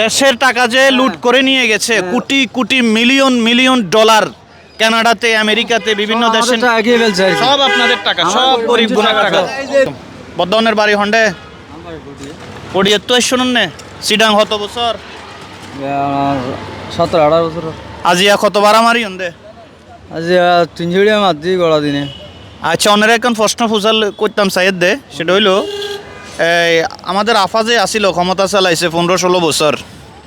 দেশের টাকা যে লুট করে নিয়ে গেছে crore crore million million dollar কানাডাতে আমেরিকাতে বিভিন্ন দেশে। সব আপনাদের টাকা সব গরিব গুণার টাকা। বর্ধমানের বাড়ি হন্ডে। পড়িয়ে তো শুনুন নে সিডাং হত বছর? সতেরো আঠারো বছর। আজিয়া কত বারামারি হন্দে আজ তিনজুড়িয়া মারছি গড়া দিনে। আচ্ছা অনেক এখন প্রশ্ন ফুসাল করতাম সাইয়েদ দে সেটা হইল এই আমাদের আফা যে আসিল ক্ষমতা চালাইছে পনেরো ষোলো বছর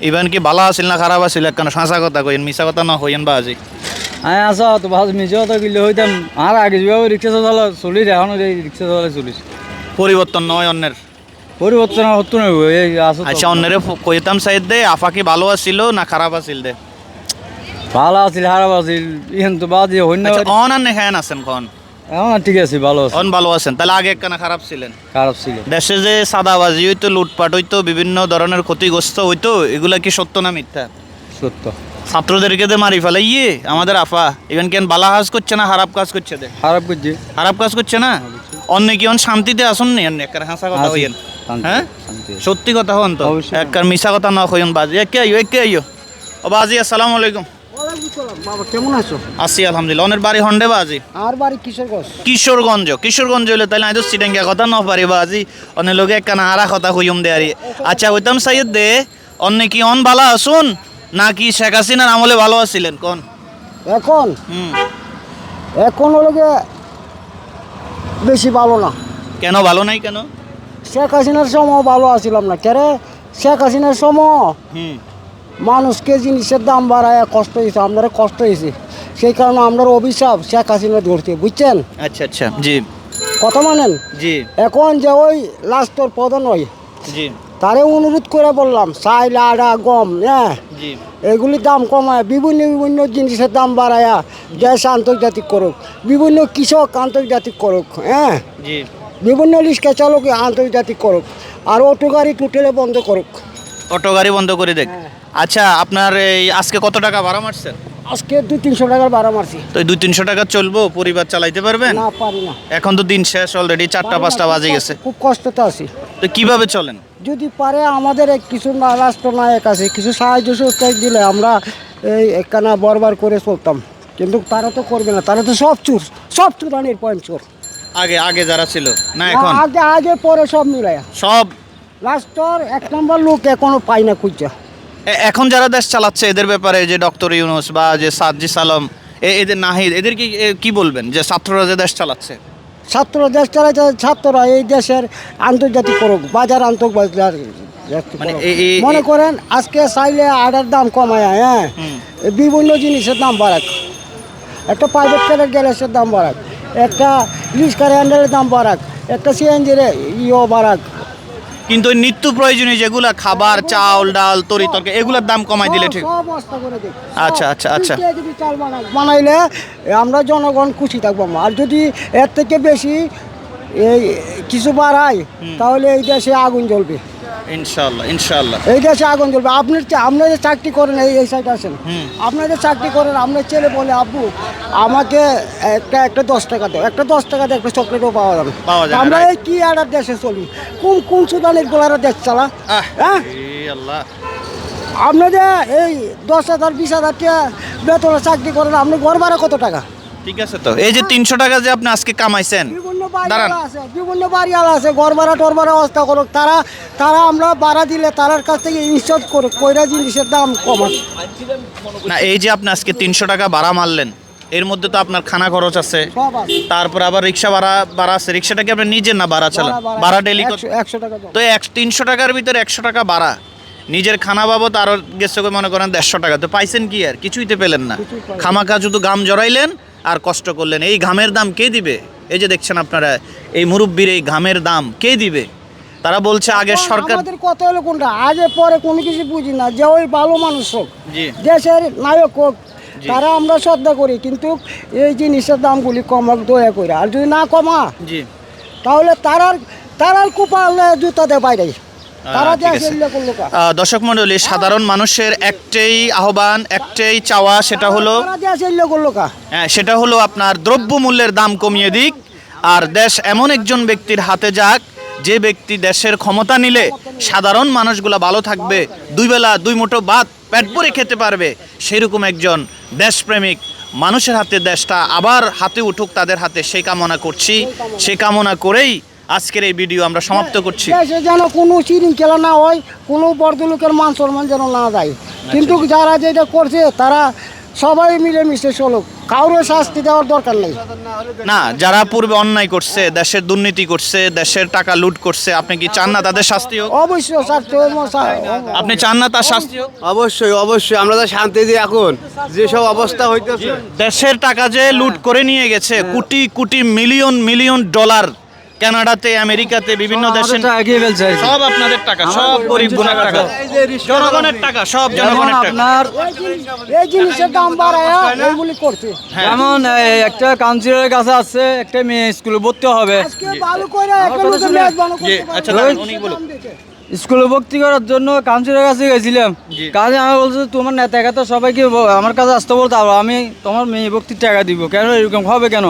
ইভেন কি ভালো আছিল না খারাপ আছিল কেন সাঁচা কথা কইন মিশা কথা না হইন বা আজি। আমি আসা তো ভাজ নিজেও তো গিলে হইতাম আর আগে যাব রিক্সা চালা চলি এখনও রিক্সা চালা চলিস পরিবর্তন নয় অন্যের পরিবর্তন হতো না এই আসো আচ্ছা অন্যের কইতাম সাইদ দে আফা কি ভালো আছিল না খারাপ আছিল দে? ভালো আছিল খারাপ আছিল ইহেন তো বাদ দিয়ে হইন না অন আর নেখায়ন আছেন কন এখন ঠিক আছে ভালো আছে। অন ভালো আছেন। তাহলে আগে একখানা খারাপ ছিলেন? খারাপ ছিল। দেশে যে সাদাবাজি হইতো লুটপাট হইতো বিভিন্ন ধরনের ক্ষতিগ্রস্ত হইতো এগুলা কি সত্য না মিথ্যা? সত্য। ছাত্রদেরকে মারি ইয়ে আমাদের আফা। ইভেন কেন বালা কাজ করছে না খারাপ কাজ করছে দে খারাপ করছি। খারাপ কাজ করছে না? অন্য কি অন শান্তিতে আসুন নি? অন্য একটা হাসা কথা। হইয়েন হ্যাঁ? সত্যি কথা হন তো। একবার মিশা কথা না বাজি। একে আইও একে আইও। ও বাজি আসসালামু আলাইকুম। বাবা কেমন আছো? আসি আলহামদুলিল্লাহ। অনের বাড়ি হন্ডে বাজি আর বাড়ি কিশোরগঞ্জ? কিশোরগঞ্জ কিশোরগঞ্জ হইলে তাহলে আইতো সিডাঙ্গা কথা ন পারি বাজি অন্য লোকে একখানা আরা কথা হইম দে আরি। আচ্ছা হইতাম সাইয়েদ দে অন্য কি অন ভালো আসুন শেখ হাসিনার আমলে ভালো আছিলেন? কোন? এখন? এখন বেশি ভালো না। কেন ভালো নাই কেন? শেখ হাসিনার সময় ভালো আছিলাম না। কেরে? শেখ হাসিনার সময়? হুম। মানুষকে জিনিসের দাম বাড়ায় কষ্ট হয়েছে আপনারা কষ্ট হয়েছে। সেই কারণে আপনার অভিশাপ শেখ হাসিনা ধরতে বুঝছেন? আচ্ছা আচ্ছা জি। কথা মানেন? জি। এখন যে ওই লাস্টর প্রধান হয় জি। তারে অনুরোধ করে বললাম চাইল আটা গম হ্যাঁ? এগুলির দাম কমায় বিভিন্ন বিভিন্ন জিনিসের দাম বাড়ায়া দেশ আন্তর্জাতিক করুক বিভিন্ন কৃষক আন্তর্জাতিক করুক হ্যাঁ? বিভিন্ন রিক্সা চালক আন্তর্জাতিক করুক আর অটো গাড়ি টোটালে বন্ধ করুক। অটো গাড়ি বন্ধ করে দেখ। আচ্ছা আপনার এই আজকে কত টাকা ভাড়া মারছেন? আজকে দু তিনশো টাকার ভাড়া মারছি। তো দুই তিনশো টাকা চলবো? পরিবার চালাইতে পারবেন? না পারি না। এখন তো দিন শেষ অলরেডি চারটা পাঁচটা বাজে গেছে। খুব কষ্টতে আছি। তো কীভাবে চলেন? যদি পারে আমাদের কিছু না রাষ্ট্রনায়ক আছে কিছু সাহায্য সহযোগ দিলে আমরা এই একখানা বরবার করে চলতাম। কিন্তু তারা তো করবে না তারা তো সব চুর সব চুরানির পয়েন্ট চোর। আগে আগে যারা ছিল না এখন? আগে আগে পরে সব মিলাইয়া। সব রাষ্ট্রর এক নম্বর লোক এখনও পাই না খুঁজছে এখন যারা দেশ চালাচ্ছে এদের ব্যাপারে যে ডক্টর ইউনুস বা যে সাজ্জি সালাম এদের নাহিদ এদের কি কি বলবেন যে ছাত্ররা যে দেশ চালাচ্ছে? ছাত্র দেশ চালাচ্ছে ছাত্ররা এই দেশের আন্তর্জাতিক করুক বাজার আন্তর্জাতিক মানে মনে করেন আজকে চাইলে আটার দাম কমায় হ্যাঁ? বিভিন্ন জিনিসের দাম বাড়াক। একটা প্রাইভেট কারের গ্যারেজের দাম বাড়াক একটা রিক্সার হ্যান্ডেলের দাম বাড়াক একটা সিএনজির ইও বাড়াক। কিন্তু নিত্য প্রয়োজনীয় যেগুলা খাবার চাল ডাল তরি তরকারি এগুলোর দাম কমাই দিলে ঠিক। আচ্ছা, আচ্ছা, আচ্ছা। চাল বানাইলে আমরা জনগণ খুশি থাকব আর যদি এর থেকে বেশি এই কিছু বাড়ায় তাহলে এই দেশে আগুন জ্বলবে। ইনশাল্লাহ ইনশাল্লাহ এই দেশে আগুন জ্বলবে। আপনি আপনারা যে চাকরি করেন এই এই সাইড আছেন হুম। আপনারা যে চাকরি করেন আপনার ছেলে বলে আব্বু আমাকে একটা একটা দশ টাকা দাও। একটা দশ টাকা দিয়ে একটা চকলেটও পাওয়া যাবে। পাওয়া না, আমরা এই কি আর দেশে চলি? কোন কোন সুদানের গোলারা দেশ চালা? হ্যাঁ? আল্লাহ। আপনাদের এই দশ হাজার বিশ হাজার টাকা বেতনে চাকরি করেন আপনি ঘর ভাড়া কত টাকা? ঠিক আছে তো। এই যে তিনশো টাকা যে আপনি আজকে কামাইছেন। বিভিন্ন দাঁড়ান। বাড়িওয়ালা আছে বিভিন্ন বাড়িওয়ালা আছে ঘর ভাড়া টর ভাড়া অবস্থা করুক। তারা তারা আমরা ভাড়া দিলে তারার কাছ থেকে ইনস্টল করুক কইরা জিনিসের দাম কমান। না এই যে আপনি আজকে তিনশো টাকা ভাড়া মারলেন এর মধ্যে তো আপনার খানা খরচ আছে। সব আছে। তারপর আবার রিক্সা ভাড়া ভাড়া আছে। রিক্সাটা কি আপনি নিজের না ভাড়া চালান? ভাড়া ডেলি একশো- একশো টাকা দাও। তো এক তিনশো টাকার ভিতরে একশো টাকা ভাড়া। নিজের খানা বাবদ আরও গেছে মনে করেন দেড়শো টাকা। তো পাইছেন কি আর? কিছুই তো পেলেন না। কিছুই পাইনি। খামাখা শুধু গাম জড়াইলেন আর কষ্ট করলেন। এই ঘামের দাম কে দিবে? এই যে দেখছেন আপনারা এই মুরব্বীর এই ঘামের দাম কে দিবে? তারা বলছে আগে সরকার আমাদের কথা হলো কোনটা? আগে পরে কোনো কিছু বুঝি না। যে ওই ভালো মানুষ হোক দেশের নায়ক হোক তারা আমরা শ্রদ্ধা করি কিন্তু এই জিনিসের দামগুলি কমাক দয়া করে আর যদি না কমা জি। তাহলে তারার তারার কুপালে জুতা দেয় বাইরে। দর্শক মণ্ডলী সাধারণ মানুষের একটাই আহ্বান একটাই চাওয়া সেটা হলো হ্যাঁ, সেটা হলো আপনার দ্রব্য মূল্যের দাম কমিয়ে দিক। আর দেশ এমন একজন ব্যক্তির হাতে যাক যে ব্যক্তি দেশের ক্ষমতা নিলে সাধারণ মানুষগুলা ভালো থাকবে দুই বেলা দুই মুঠো ভাত পেট ভরে খেতে পারবে সেরকম একজন দেশপ্রেমিক মানুষের হাতে দেশটা আবার হাতে উঠুক তাদের হাতে সেই কামনা করছি। সে কামনা করেই আজকের এই ভিডিও আমরা সমাপ্ত করছি। দেশে যেন কোনো শৃঙ্খলা না হয় কোনো বর্ধলোকের মান সম্মান যেন না দেয় কিন্তু যারা যেটা করছে তারা সবাই মিলেমিশে চলুক। কারোর শাস্তি দেওয়ার দরকার নেই। না যারা পূর্বে অন্যায় করছে দেশের দুর্নীতি করছে দেশের টাকা লুট করছে আপনি কি চান না তাদের শাস্তি হোক? অবশ্যই স্বাস্থ্য আপনি চান না তার শাস্তি হোক? অবশ্যই অবশ্যই আমরা তো শান্তিতে এখন যেসব অবস্থা হইতেছে। দেশের টাকা যে লুট করে নিয়ে গেছে crore crore million million dollar কানাডাতে আমেরিকাতে বিভিন্ন দেশে সব আপনাদের টাকা সব গরিব গুণার টাকা জনগণের টাকা সব জনগণের টাকা। আপনার এই জিনিসের দাম বাড়ায় এইগুলি করছে। যেমন একটা কাউন্সিলরের কাছে আছে একটা মেয়ে স্কুলে ভর্তি হবে। আজকে ভালো করে আচ্ছা। উনি বলুন। স্কুলে ভর্তি করার জন্য কাউন্সিলের কাছে গেছিলাম। কাজে আমি বলছি তোমার নেতা তো সবাইকে আমার কাছে আসতে বলতে আমি তোমার মেয়ে ভর্তির টাকা দিব। কেন? এরকম হবে কেন?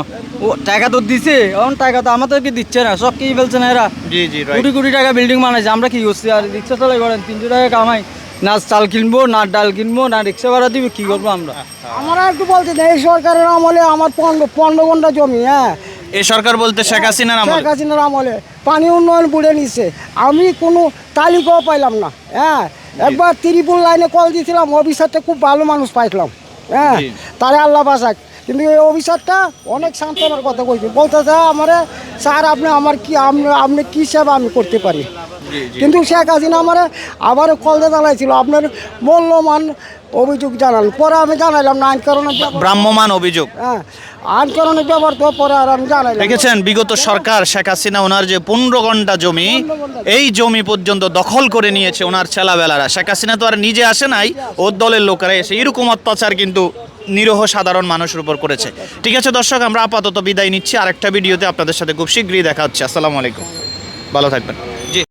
ও টাকা তো দিছে। এখন টাকা তো আমাদেরকে দিচ্ছে না। সব কি ফেলছে না এরা? জি জি কোটি কোটি টাকা বিল্ডিং বানাইছে। আমরা কি করছি আর রিক্সা চালাই করেন তিনশো টাকা কামাই। না চাল কিনবো না ডাল কিনবো না রিক্সা ভাড়া দিব কি করব আমরা? আমরা একটু বলতে চাই, এই সরকারের আমলে আমার পনেরো পনেরো ঘণ্টা জমি হ্যাঁ? এই সরকার বলতে শেখ হাসিনার আমল? শেখ হাসিনার আমলে। পানি উন্নয়ন বুড়ে নিচ্ছে আমি কোনো তালিকাও পাইলাম না হ্যাঁ? একবার ত্রিপুল লাইনে কল দিয়েছিলাম অফিসারটা খুব ভালো মানুষ পাইছিলাম হ্যাঁ। তারে আল্লাহ বাসাক কিন্তু এই অফিসারটা অনেক সান্ত্বনার কথা কইছে। বলতে বলতেছে আমার স্যার আপনি আমার কি আপনি আপনি কী সেবা আমি করতে পারি? কিন্তু শেখ হাসিনা আমার আবারও কলদা জানাইছিল আপনার মূল্যমান অভিযোগ জানান। পরে আমি জানাইলাম না আইন কারণে ব্রাহ্মমান অভিযোগ। হ্যাঁ আইন কারণে ব্যবহার তো পরে আর আমি জানাইলাম দেখেছেন বিগত সরকার শেখ হাসিনা ওনার যে পনেরো ঘণ্টা জমি এই জমি পর্যন্ত দখল করে নিয়েছে ওনার ছেলাবেলারা। শেখ হাসিনা তো আর নিজে আসে নাই ওর দলের লোকেরা এসে এরকম অত্যাচার কিন্তু নিরহ সাধারণ মানুষের উপর করেছে। ঠিক আছে দর্শক, আমরা আপাতত বিদায় নিচ্ছি। আরেকটা ভিডিওতে আপনাদের সাথে খুব শীঘ্রই দেখা হচ্ছে। আসসালামু আলাইকুম। ভালো থাকবেন।